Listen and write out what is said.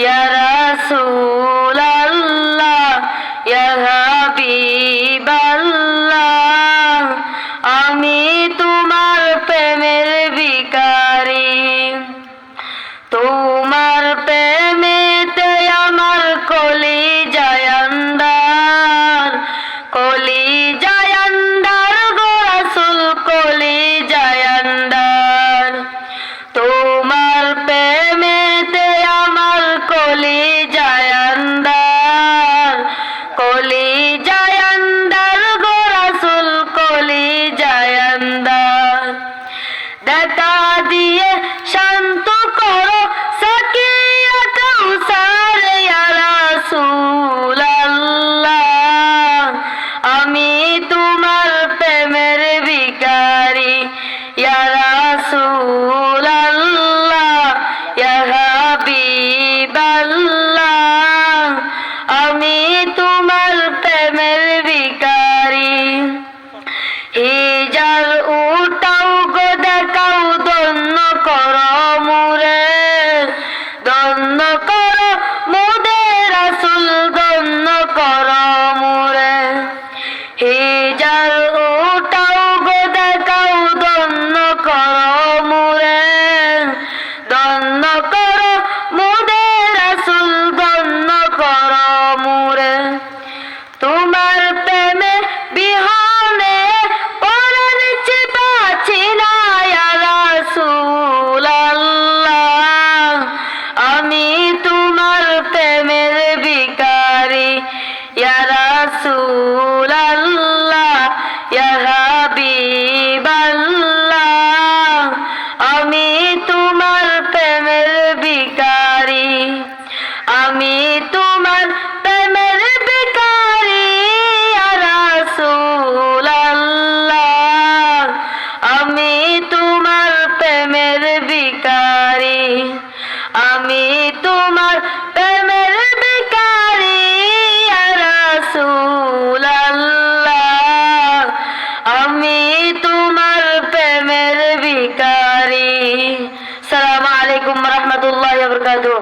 ইয়া রাসূল يا لا ভিখারি সালামু আলাইকুম রহমতুল্লাহ বরকাতুহ।